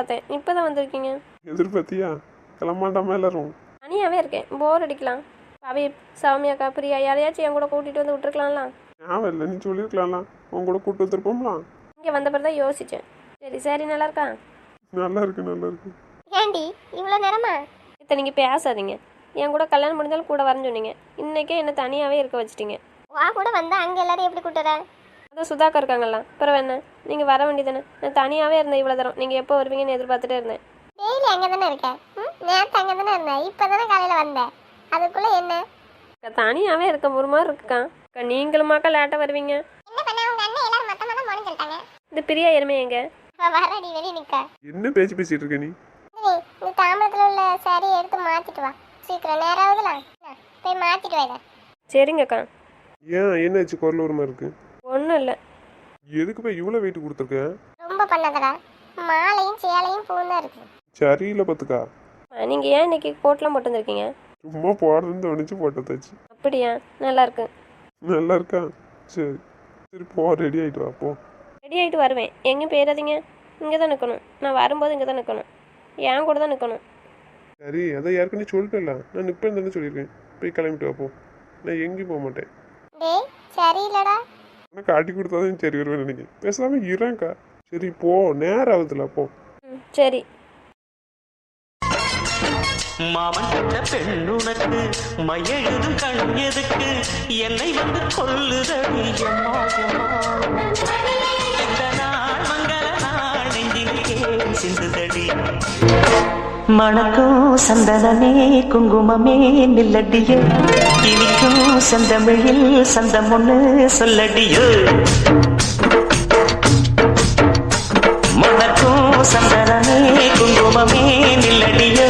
வருவீங்கன்னு பார்த்தேன் இப்போ தான் வந்திருக்கீங்க. எதிர்பார்த்தியா? கிளம்பாண்டாம எல்லாரும். தனியாகவே இருக்கேன். போர் அடிக்கலாம். பவி சௌமியாக்கா பிரியா யாரையாச்சும் என் கூட கூட்டிகிட்டு வந்து விட்டுருக்கலாம்லாம் ஞாபகம் இல்லை. நீ சொல்லியிருக்கலாம்ல. உன் கூட கூட்டு வந்திருப்போம்லாம் இங்கே வந்த பிறகு தான் யோசித்தேன் சரி சரி நல்லா இருக்கா? நல்லா இருக்கு நல்லா இருக்கு. ஏண்டி இவ்வளோ நேரமா? இத்தை நீங்கள் பேசாதீங்க. என் கூட கல்யாணம் முடிஞ்சாலும் கூட வரேன்னு சொன்னீங்க. இன்றைக்கே என்னை தனியாகவே இருக்க வச்சிட்டீங்க. வா கூட வந்தா அங்கே எல்லாரும் எப்படி கூட்டுற அதான் சுதாக்கா இருக்காங்கல்ல பிறகு என்ன? நீங்கள் வர வேண்டியதானே நான் தனியாகவே இருந்தேன் இவ்வளோ தரம். நீங்கள் எப்போ வருவீங்கன்னு எதிர்பார்த்துட்டே இருந்தேன். டெய்லி அங்கே தானே இருக்க ம்? நேற்று அங்கே தானே இருந்தேன்? இப்போ தானே காலையில் வந்தேன். அதுக்குள்ளே என்ன? தனியாகவே இருக்க ஒரு மாதிரி இருக்குக்கா. அக்கா நீங்களுமாக்கா லேட்டாக வருவீங்க. இந்த பிரியா எருமை எங்க? வரடி வெளியே நிற்க என்ன பேச்சு பேசிட்டு இருக்க நீ? நீ இந்த தாம்பரத்தில் உள்ள சாரியை எடுத்து மாற்றிட்டு வா. சீக்கிரம் நேரம் ஆகுதுலாம் என்ன, போய் மாற்றிட்டு வா சரிங்கக்கா. ஏன்? என்னாச்சு குரல் ஒரு மாதிரி இருக்கு. ஒன்றும் இல்லை. எதுக்கு போய் இவ்வளோ வெயிட் கொடுத்துருக்க? ரொம்ப பண்ணாதடா. மாலையும் சேலையும் பூவும் தான் இருக்கு. சரியில்லை பார்த்துக்கா. நீங்கள் ஏன் இன்னைக்கு கோட்லாம் போட்டு வந்திருக்கீங்க? சும்மா போடுறதுன்னு தோணுச்சு போட்டதாச்சு அப்படியா? நல்லா இருக்கு. நல்லா இருக்கா? சரி. சரி போ ரெடி ஆயிட்டு வா போ. ரெடி ஆகிட்டு வருவேன். எங்கேயும் போயிடாதீங்க. இங்கே தான் நிற்கணும் நான் வரும்போது இங்கே தான் நிற்கணும் என் கூட தான் நிற்கணும் சரி அதை யாருக்குன்னு சொல்லிட்டேன்ல. நான் நிற்பேன் தானே சொல்லியிருக்கேன். போய் கிளம்பிட்டு வா போ. நான் எங்கேயும் போக மாட்டேன். டேய் சரியில்லடா. ஆனால் காட்டி கொடுத்தாதான் சரி வருவேன் நினைக்கிறேன். பேசாமல் இறங்கா சரி போ. நேரம் ஆகுதுல போ. சரி. மாமன் கட்ட பெண்ணுனக்கு மையெழுதும் கண் எதுக்கு? என்னை வந்து கொல்லுதடி எம்மா. இந்த நாள் மங்கள நாள் நெஞ்சிலே சிந்துதடி. மணக்கும் சந்தனமே குங்குமமே நில்லடியோ இனிக்கும் சந்தமிழில் சந்தம் ஒண்ணு சொல்லடியோ. மணக்கும் சந்தனமே குங்குமமே நில்லடியோ.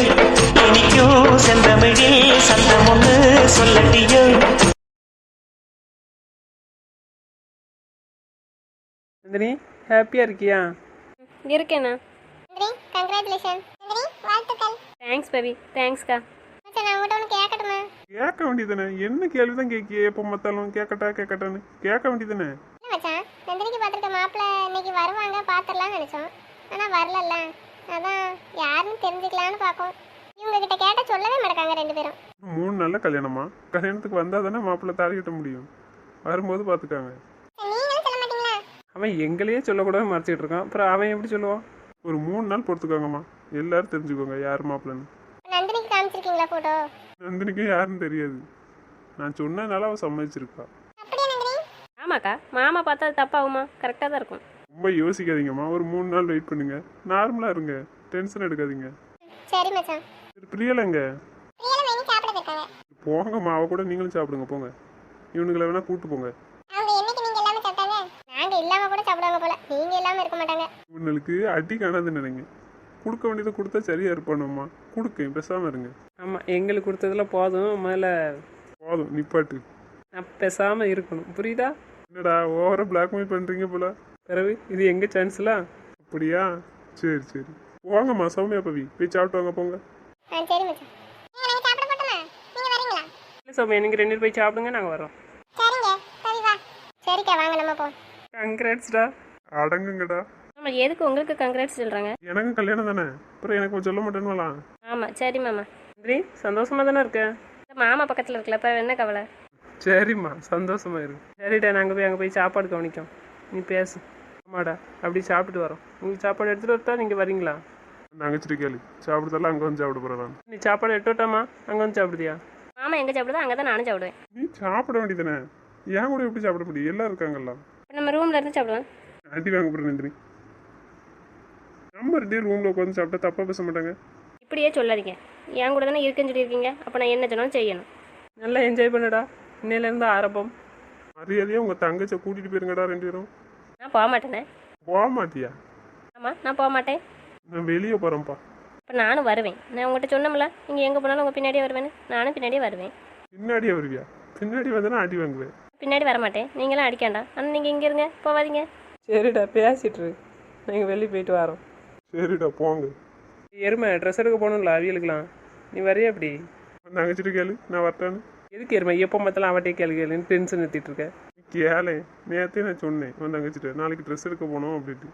இனிக்கும் செந்தமிழில் சந்தம் ஒண்ணு சொல்லடியோ. நந்தினி ஹாப்பியாக இருக்கியா? இருக்கேண்ணா நன்றி கங்க்ராச்சுலேஷன் நன்றி வாழ்த்துக்கள். தேங்க்ஸ் தேங்க்ஸ்க்கா மச்சான் நான் உங்கள்கிட்ட ஒன்று கேட்கட்டுமா கேட்க வேண்டியதானே என்ன கேள்வி தான் கேட்கிய? எப்போ பார்த்தாலும் கேட்கட்டா கேட்கட்டான்னு. கேட்க வேண்டியதானே மச்சான்? நந்தினிக்கு பார்த்துருக்க மாப்பிள்ளை இன்னைக்கு வருவாங்க பார்த்துடலாம்னு நினச்சோம். ஆனால் வரலல்ல. அதான் யாருன்னு தெரிஞ்சுக்கலான்னு பார்க்கோம். இவங்க கிட்ட கேட்ட சொல்லவே மாட்டாங்க ரெண்டு பேரும். மூணு நாள்ல கல்யாணமா? கல்யாணத்துக்கு வந்தால் தானே மாப்பிள்ளை தாலி கட்ட முடியும். வரும்போது பார்த்துக்காங்க. நீங்களும் சொல்ல மாட்டீங்களா? அவன் எங்களையே சொல்லக்கூடாது மறைச்சிட்டு இருக்கான். அப்புறம் அவன் எப்படி சொல்லுவான்? ஒரு மூணு நாள் பொறுத்துக்காங்கம்மா. எல்லாரும் தெரிஞ்சுக்கோங்க யார் மாப்பிள்ளைன்னு. நந்தினிக்கு காமிச்சிருக்கீங்களா ஃபோட்டோ நந்தினிக்கும் யாருன்னு தெரியாது. நான் சொன்னதுனால அவள் சம்மதிச்சிருக்கா. ஆமாக்கா மாமா பார்த்தா தப்பாகுமா? கரெக்டாக தான் இருக்கும். ரொம்ப யோசிக்காதீங்கம்மா ஒரு மூணு நாள் வெயிட் பண்ணுங்க. நார்மலாக இருங்க டென்ஷன் எடுக்காதீங்க. சரி மச்சான். சரி பிரியலைங்க. பிரியலை சாப்பிட போங்கம்மா அவ கூட நீங்களும் சாப்பிடுங்க போங்க. இவனுங்களை வேணா கூட்டு போங்க. அவங்க என்னைக்கு நீங்க எல்லாமே சாப்பிட்டாங்க? நாங்க இல்லாம கூட சாப்பிடுவாங்க போல. நீங்க இல்லாம இருக்க மாட்டாங்க. இவனுக்கு அடி காணாதுன்னு நினைங்க. கொடுக்க வேண்டியதை கொடுத்தா சரியா இருப்பானும்மா. கொடுக்க பேசாம இருங்க. ஆமாம் எங்களுக்கு கொடுத்ததுல போதும் முதல்ல போதும் நிப்பாட்டு. நான் பேசாமல் இருக்கணும். புரியுதா? என்னடா ஓவரா பிளாக்மெயில் பண்றீங்க போல? பிறகு இது எங்கள் சான்ஸ்லாம் அப்படியா? சரி சரி. போங்கம்மா சௌமியா பவி. போய் சாப்பிட்டு வாங்க போங்க. ஆ சரி மச்சான். நீங்க நாங்க சாப்பிட போட்டோமா? நீங்க வரீங்களா? இல்லை சோமியா நீங்கள் ரெண்டு பேரும் போய் சாப்பிடுங்க நாங்கள் வரோம். சரிங்க சரி வா. சரிக்கா வாங்க நம்ம போ. கங்க்ராட்ஸ்டா அடங்குங்கடா. ஆமாம் எதுக்கு உங்களுக்கு கங்க்ராட்ஸ் சொல்கிறாங்க எனக்கும் கல்யாணம் தானே? அப்புறம் எனக்கு கொஞ்சம் சொல்ல மாட்டேன்னுலாம் ஆமாம் சரி மாமா. நந்தினி சந்தோஷமாக தானே இருக்கேன் இந்த மாமா பக்கத்தில் இருக்கல இப்போ என்ன கவலை? சரிம்மா சந்தோஷமா இருக்கு சரிடா நாங்கள் போய் அங்கே போய் சாப்பாடு கவனிக்கோம். நீ பேசு. ஆமாடா அப்படி சாப்பிட்டுட்டு வரோம். உங்களுக்கு சாப்பாடு எடுத்துகிட்டு வரட்டா? நீங்கள் வரீங்களா? நகைச்சிட்டு கேளு சாப்பிடுறதெல்லாம் அங்கே வந்து சாப்பிட போகிறேன் நீ சாப்பாடு எடுத்து வரட்டாமா அங்கே வந்து சாப்பிடுதியா மாமா எங்கே சாப்பிடுதோ அங்கே தான் நானும் சாப்பிடுவேன். நீ சாப்பிட வேண்டியதானே ஏன் கூட எப்படி சாப்பிட முடியும்? எல்லாம் இருக்காங்கல்ல. இப்போ நம்ம ரூமில் இருந்து சாப்பிடுவோம் அடி வாங்க போகிறேன் நந்தினி. நம்ம ரெண்டே ரூமில் உட்காந்து சாப்பிட்டா தப்பாக பேச மாட்டாங்க. இப்படியே சொல்லாதீங்க. என் கூட தானே இருக்குன்னு சொல்லியிருக்கீங்க. அப்போ நான் என்ன சொன்னாலும் செய்யணும். நல்லா என்ஜாய் பண்ணுடா. இன்னையிலேருந்து ஆரம்பம். மரியாதையாக உங்கள் தங்கச்சியை கூட்டிகிட்டு போயிருங்கடா ரெண்டு பேரும். நான் போக மாட்டேனே. போக மாட்டியா? ஆமாம் நான் போக மாட்டேன். நான் வெளியே போகிறேன்ப்பா இப்போ நானும் வருவேன். நான் உங்கள்கிட்ட சொன்னோம்ல நீங்கள் எங்கே போனாலும் உங்கள் பின்னாடியே வருவேன்னு. நானும் பின்னாடியே வருவேன். பின்னாடியே வருவியா? பின்னாடி வந்தனா அடி வாங்குவேன். பின்னாடி வர மாட்டேன். நீங்களும் அடிக்காண்டா ஆனால் நீங்கள் இங்கே இருங்க. போகாதீங்க சரிடா பேசிட்டு இரு. நாங்கள் வெளியே போயிட்டு வரோம் சரிடா போங்க. எருமை ட்ரெஸ் எடுக்க போகணும்ல அவியலுக்கலாம் நீ வரையா அப்படி தங்கச்சிட்டு கேளு நான் வரட்டான்னு. எதுக்கு எருமை? எப்போ மத்தலாம் அவட்டே கேள்வி கேளுன்னு டென்ஷன் எடுத்துட்டு இருக்க. கேளே. நேற்றே நான் சொன்னேன் உன் தங்கச்சிட்ட நாளைக்கு ட்ரெஸ் எடுக்க போகணும் அப்படின்ட்டு.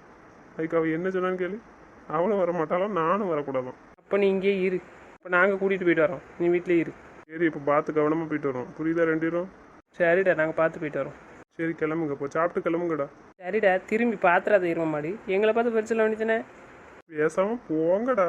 அதுக்கு அவள் என்ன சொன்னான்னு கேளு. அவளும் வர மாட்டாளாம் நானும் வரக்கூடாதாம் அப்போ நீ இங்கேயே இரு. இப்போ நாங்கள் கூட்டிகிட்டு போயிட்டு வரோம். நீ வீட்டிலே இரு. சரி இப்போ பார்த்து கவனமாக போயிட்டு வரோம். புரியுதா ரெண்டு பேரும்? சரிடா நாங்கள் பார்த்து போயிட்டு வரோம். சரி கிளம்புங்க இப்போ சாப்பிட்டு கிளம்புங்கடா. சரிடா திரும்பி பாத்திராத இரும மாடி எங்களை பார்த்து பரிசல் வேண்டியதானே பேசாமல் போங்கடா.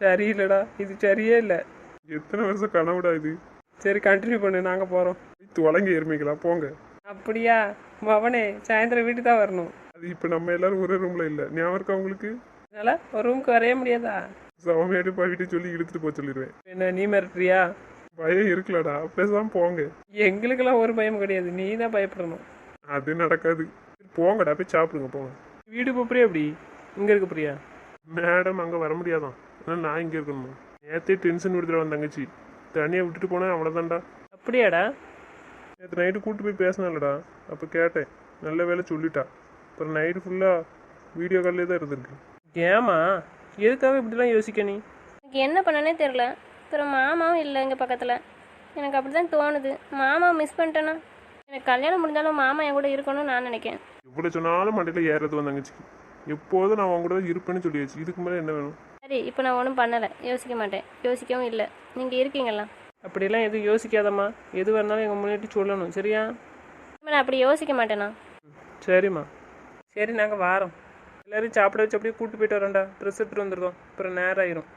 சரியில்லடா இது சரியே இல்லை. எத்தனை வருஷம் கனவுடா இது? சரி கண்டினியூ பண்ணு நாங்கள் போகிறோம் தொலைங்க எருமைகளா போங்க. அப்படியா? மவனே சாயந்தரம் வீட்டுக்கு தான் வரணும். அது இப்போ நம்ம எல்லாரும் ஒரே ரூமில் இல்லை. ஞாபகம் இருக்கா உங்களுக்கு? அதனால ஒரு ரூமுக்கு வரைய முடியாதா? சமமையாட்டு போயிட்டு சொல்லி இழுத்துட்டு போக சொல்லிடுவேன். என்ன நீ மிரட்டுறியா? பயம் இருக்கலடா. பேசாமல் போங்க. எங்களுக்கெல்லாம் ஒரு பயம் கிடையாது. நீ தான் பயப்படணும். அது நடக்காது. போங்கடா போய் சாப்பிடுங்க போங்க. வீடு போறியா அப்படி? இங்கே இருக்க போறியா? மேடம் அங்கே வர முடியாதான். ஆனால் நான் இங்கே இருக்கணுமா? நேற்றே டென்ஷன் விடுத்துட்டு வந்த தங்கச்சி. தனியாக விட்டுட்டு போனேன் அவ்வளோதான்டா அப்படியாடா? நேற்று நைட்டு கூட்டு போய் பேசினாலடா அப்போ கேட்டேன். நல்ல வேலை சொல்லிட்டா. அப்புறம் நைட்டு ஃபுல்லாக வீடியோ கால்லே தான் இருந்திருக்கு. ஏமா எதுக்காக இப்படிலாம் யோசிக்க நீ? எனக்கு என்ன பண்ணனே தெரில அப்புறம் மாமாவும் இல்லை இங்கே பக்கத்தில். எனக்கு அப்படி தான் தோணுது. மாமாவை மிஸ் பண்ணிட்டேன்னா எனக்கு கல்யாணம் முடிஞ்சாலும் மாமா என் கூட இருக்கணும்னு நான் நினைக்கிறேன். இவ்வளோ சொன்னாலும் மண்டையில் ஏறது வந்த தங்கச்சிக்கு. எப்போதும் நான் அவங்க கூட தான் இருப்பேன்னு சொல்லியாச்சு. இதுக்கு மேலே என்ன வேணும்? சரி இப்போ நான் ஒன்றும் பண்ணலை. யோசிக்க மாட்டேன். யோசிக்கவும் இல்லை. நீங்கள் இருக்கீங்களா? அப்படிலாம் எதுவும் யோசிக்காதம்மா. எது வேணாலும் எங்கள் முன்னாடி சொல்லணும். சரியா? நான் அப்படி யோசிக்க மாட்டேனா? சரிம்மா. சரி நாங்கள் வாரோம். எல்லாரையும் சாப்பிட வச்சு அப்படியே கூட்டு போயிட்டு வரோம்டா. ட்ரெஸ் எடுத்துகிட்டு வந்துருந்தோம் அப்புறம் நேரம் ஆயிரும்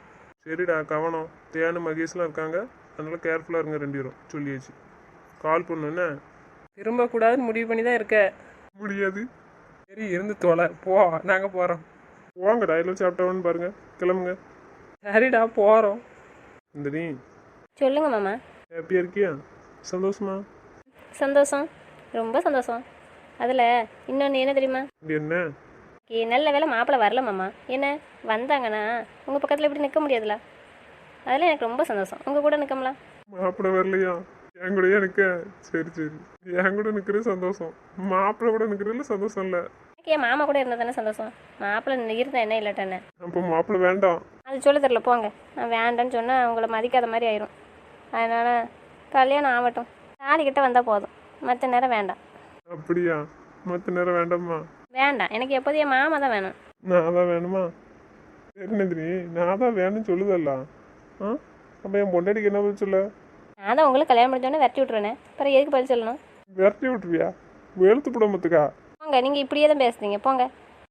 சரிடா கவனம். தேனு மகேஷ்லாம் இருக்காங்க. அதனால கேர்ஃபுல்லாக இருங்க ரெண்டு பேரும். சொல்லியாச்சு. கால் பண்ணு என்ன? திரும்பக்கூடாதுன்னு முடிவு பண்ணி தான் இருக்க. முடியாது. சரி இருந்து தொலை. போ நாங்கள் போகிறோம் போங்கடா எல்லாம் சாப்பிட்டவன்னு பாருங்க. கிளம்புங்க. சரிடா போகிறோம் இந்த நீ சொல்லுங்க மாமா. ஹாப்பியாக இருக்கியா? சந்தோஷமா? சந்தோஷம். ரொம்ப சந்தோஷம். அதில் இன்னொன்று என்ன தெரியுமா? என்ன? ஏ, நல்ல வேலை மாப்பிள்ளை வரல மாமா. என்ன? வந்தாங்கன்னா உங்கள் பக்கத்தில் இப்படி நிற்க முடியாதுல. அதெல்லாம் எனக்கு ரொம்ப சந்தோஷம். உங்கள் கூட நிற்கலாம் மாப்பிள்ளை வரலையா? என் கூடயே நிற்க சரி சரி. என் கூட நிற்கிறது சந்தோஷம். மாப்பிள்ளை கூட நிற்கிறதுல சந்தோஷம் இல்லை. எனக்கு என் மாமா கூட இருந்தால் தானே சந்தோஷம்? மாப்பிள்ளை இருந்தால் என்ன இல்லாட்டானே அப்போ மாப்பிள்ளை வேண்டாம். அது சொல்ல தெரில போங்க. நான் வேண்டான்னு சொன்னால் அவங்கள மதிக்காத மாதிரி ஆயிரும். அதனால் கல்யாணம் ஆகட்டும். தாலி கிட்ட வந்தால் போதும். மற்ற நேரம் வேண்டாம். அப்படியா? மற்ற நேரம் வேண்டாமா? வேண்டாம். எனக்கு எப்போதும் என் மாமா தான் வேணும். நான் தான் வேணுமா? சரி நந்தினி. நான் தான் வேணும்னு சொல்லுதல்ல. ஆ? அப்போ என் பொண்டாட்டிக்கு என்ன பதில் சொல்ல? நான் தான் உங்களுக்கு கல்யாணம் முடிஞ்சோடனே விரட்டி விட்ருவேனே அப்புறம் எதுக்கு பதில் சொல்லணும்? விரட்டி விட்டுருவியா? வெளுத்து புடம்பத்துக்கா போங்க நீங்கள் இப்படியே தான் பேசுறீங்க போங்க.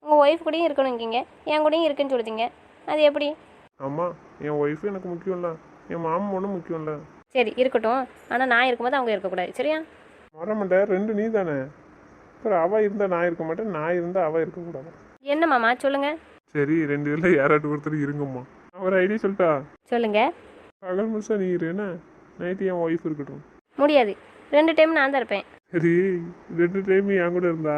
உங்கள் ஒய்ஃப் கூடயும் இருக்கணும் இங்கீங்க. என் கூடயும் இருக்குன்னு சொல்லுதீங்க அது எப்படி? ஆமாம் என் ஒய்ஃபு எனக்கு முக்கியம்ல. என் மாமன் ஒன்றும் முக்கியம்ல. சரி இருக்கட்டும். ஆனால் நான் இருக்கும்போது அவங்க இருக்கக்கூடாது. சரியா? வரமாட்டேன் ரெண்டு நீ தானே. அப்புறம் அவள் இருந்தால் நான் இருக்க மாட்டேன். நான் இருந்தால் அவள் இருக்கக்கூடாது. என்ன மாமா? சொல்லுங்கள் சரி ரெண்டு இதில் யாராட்டு ஒருத்தர் இருங்கம்மா. அவர் ஐடியா சொல்லிட்டா? சொல்லுங்கள் பகல் முழுசா நீ இரு என்ன? நைட்டு என் ஒய்ஃப் இருக்கட்டும். முடியாது. ரெண்டு டைம் நான் தான் இருப்பேன். சரி ரெண்டு டைம் என் கூட இருந்தா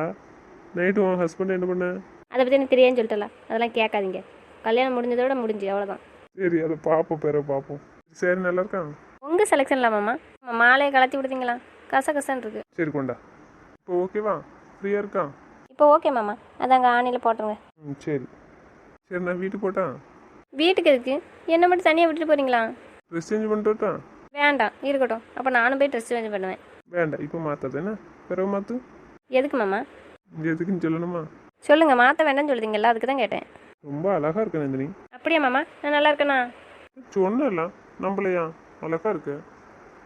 நைட்டு உன் ஹஸ்பண்ட் என்ன பண்ண? அதை பற்றி எனக்கு தெரியாதுன்னு சொல்லிட்டல. அதெல்லாம் கேட்காதீங்க. கல்யாணம் முடிஞ்சதோட முடிஞ்சு அவ்வளோதான் சரி அதை பார்ப்போம் பிற பார்ப்போம் சரி நல்லா இருக்கான் உங்கள் செலெக்ஷனில் மாமா. ஆமா, மாலையை கலத்தி விடுதீங்களா கச கசன்னு இருக்கு. சரி கொண்டா. இப்போ ஓகேவா ஃப்ரீயாக இருக்கான் இப்போ ஓகே மாமா. அதாங்க ஆணியில் போட்டுருங்க. ம் சரி. சரி நான் வீட்டுக்கு போட்டான் வீட்டுக்கு எதுக்கு? என்ன மட்டும் தனியாக விட்டுட்டு போகிறீங்களா ட்ரெஸ் சேஞ்ச் பண்ணிட்டு? வேண்டாம் இருக்கட்டும். அப்போ நானும் போய் ட்ரெஸ் சேஞ்ச் பண்ணுவேன். வேண்டாம் இப்போ மாற்றாது என்ன? பிறகு மாற்று எதுக்கு மாமா? எதுக்குன்னு சொல்லணுமா? சொல்லுங்கள் மாற்ற வேண்டாம்னு சொல்லுதீங்கல்ல அதுக்கு தான் கேட்டேன். ரொம்ப அழகாக இருக்கு நந்தினி. அப்படியா மாமா? நான் நல்லா இருக்கேனா? சொன்னலாம் நம்மளையா? அழகா இருக்கு.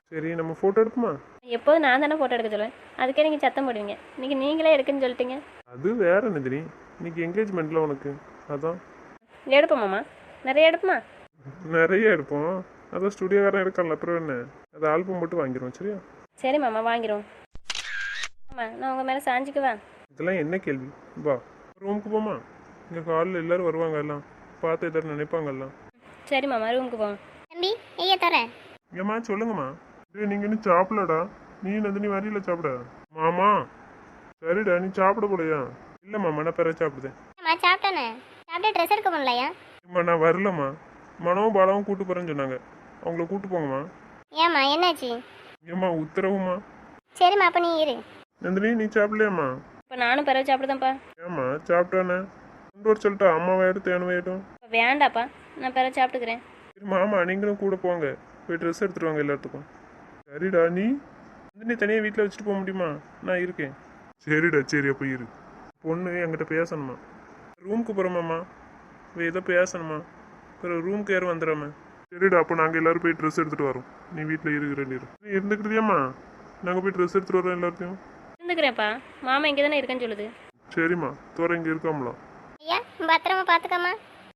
சரி நம்ம ஃபோட்டோ எடுப்போமா? எப்போதும் நான் தானே ஃபோட்டோ எடுக்க சொல்லுவேன். அதுக்கே நீங்கள் சத்தம் போடுவீங்க. இன்னைக்கு நீங்களே எடுக்குன்னு சொல்லிட்டீங்க. அது வேற நந்தினி. இன்னைக்கு என்கேஜ்மெண்ட்ல உனக்கு. அதான். எடுப்போம் மாமா. நிறைய எடுப்போமா? நிறைய எடுப்போம். அதான் ஸ்டுடியோக்காரன் இருக்கான்ல அப்புறம் என்ன? அது ஆல்பம் மட்டும் வாங்கிடுவோம் சரியா? சரி மாமா வாங்கிடுவோம் ஆமாம் நான் உங்கள் மேலே சாஞ்சிக்குவேன் இதெல்லாம் என்ன கேள்வி? வா. ரூமுக்கு போமா இங்கே காலில் எல்லாரும் வருவாங்க எல்லாம். பார்த்து எதாவது நினைப்பாங்க எல்லாம். சரி மாமா ரூமுக்கு போவோம். தம்பி ஐயா தர. ஏம்மா சொல்லுங்கம்மா. டேய் நீங்கள் இன்னும் சாப்பிடலடா. நீ நந்தினி வரையில சாப்பிட. மாமா சரிடா நீ சாப்பிட போலையா? இல்லை மாமா நான் பிற சாப்பிடுதேன். அம்மா சாப்பிட்டானே. சாப்பிட்டு ட்ரெஸ் எடுக்க முடியலையா அம்மா நான் வரலம்மா. மனவும் பாலவும் கூட்டு போகிறேன்னு சொன்னாங்க. அவங்கள கூட்டு போங்கம்மா. ஏம்மா என்னாச்சு? ஏம்மா உத்தரவுமா சரிம்மா அப்போ நீ இரு. நந்தினி நீ சாப்பிடலையாம்மா? இப்போ நானும் பிறகு சாப்பிடுதான்ப்பா. ஏம்மா சாப்பிட்டானே கொண்டு வர சொல்லிட்டா அம்மாவை எடுத்து வேட்டும் இப்போ வேண்டாப்பா நான் பிறகு சாப்பிட்டுக்கிறேன். சரி மாமா நீங்களும் கூட போங்க. போய் ட்ரெஸ் எடுத்துட்டு வாங்க எல்லாத்துக்கும். சரிடா நீ? வந்து நீ தனியாக வீட்டில் வச்சுட்டு போக முடியுமா? நான் இருக்கேன். சரிடா சரி அப்போ இரு. பொண்ணு என்கிட்ட பேசணுமா? ரூமுக்கு போகிறோமாம்மா ஏதோ பேசணுமா? அப்புறம் ரூமுக்கு யாரும் வந்துடாம? சரிடா அப்போ நாங்கள் எல்லாரும் போய் ட்ரெஸ் எடுத்துகிட்டு வரோம். நீ வீட்டில் இருக்கிற நீ நீ இருந்துக்கிட்டியாம்மா நாங்கள் போய் ட்ரெஸ் எடுத்துகிட்டு வரோம் எல்லாத்தையும் இருந்துக்கிறேன்ப்பா. மாமா இங்கே தானே இருக்கேன்னு சொல்லுது. சரிம்மா தோற இங்கே இருக்காமலாம் ஐயா பத்திரமா பார்த்துக்கம்மா